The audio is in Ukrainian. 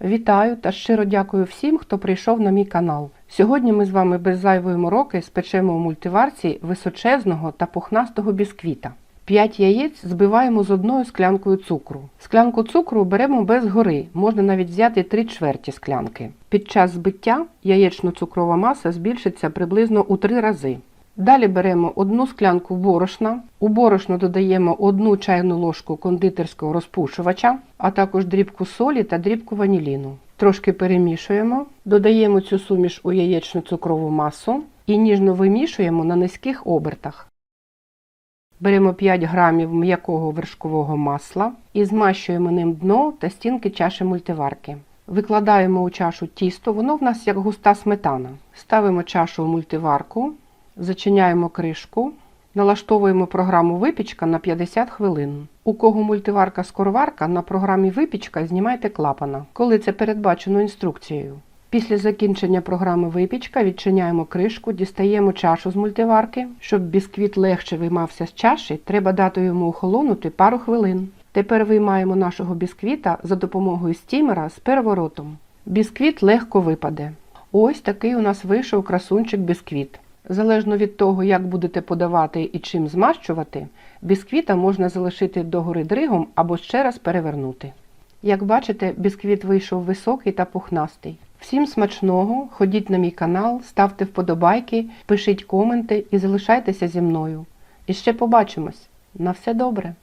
Вітаю та щиро дякую всім, хто прийшов на мій канал. Сьогодні ми з вами без зайвої мороки спечемо у мультиварці височезного та пухнастого бісквіта. 5 яєць збиваємо з одною склянкою цукру. Склянку цукру беремо без гори, можна навіть взяти 3 чверті склянки. Під час збиття яєчно-цукрова маса збільшиться приблизно у 3 рази. Далі беремо одну склянку борошна. У борошно додаємо одну чайну ложку кондитерського розпушувача, а також дрібку солі та дрібку ваніліну. Трошки перемішуємо, додаємо цю суміш у яєчну цукрову масу і ніжно вимішуємо на низьких обертах. Беремо 5 грамів м'якого вершкового масла і змащуємо ним дно та стінки чаші мультиварки. Викладаємо у чашу тісто, воно в нас як густа сметана. Ставимо чашу у мультиварку, зачиняємо кришку, налаштовуємо програму випічка на 50 хвилин. У кого мультиварка скороварка на програмі випічка знімайте клапана, коли це передбачено інструкцією. Після закінчення програми випічка відчиняємо кришку, дістаємо чашу з мультиварки. Щоб бісквіт легше виймався з чаші, треба дати йому охолонути пару хвилин. Тепер виймаємо нашого бісквіта за допомогою стімера з переворотом. Бісквіт легко випаде. Ось такий у нас вийшов красунчик бісквіт. Залежно від того, як будете подавати і чим змащувати, бісквіта можна залишити догори дригом або ще раз перевернути. Як бачите, бісквіт вийшов високий та пухнастий. Всім смачного, ходіть на мій канал, ставте вподобайки, пишіть коменти і залишайтеся зі мною. І ще побачимось. На все добре!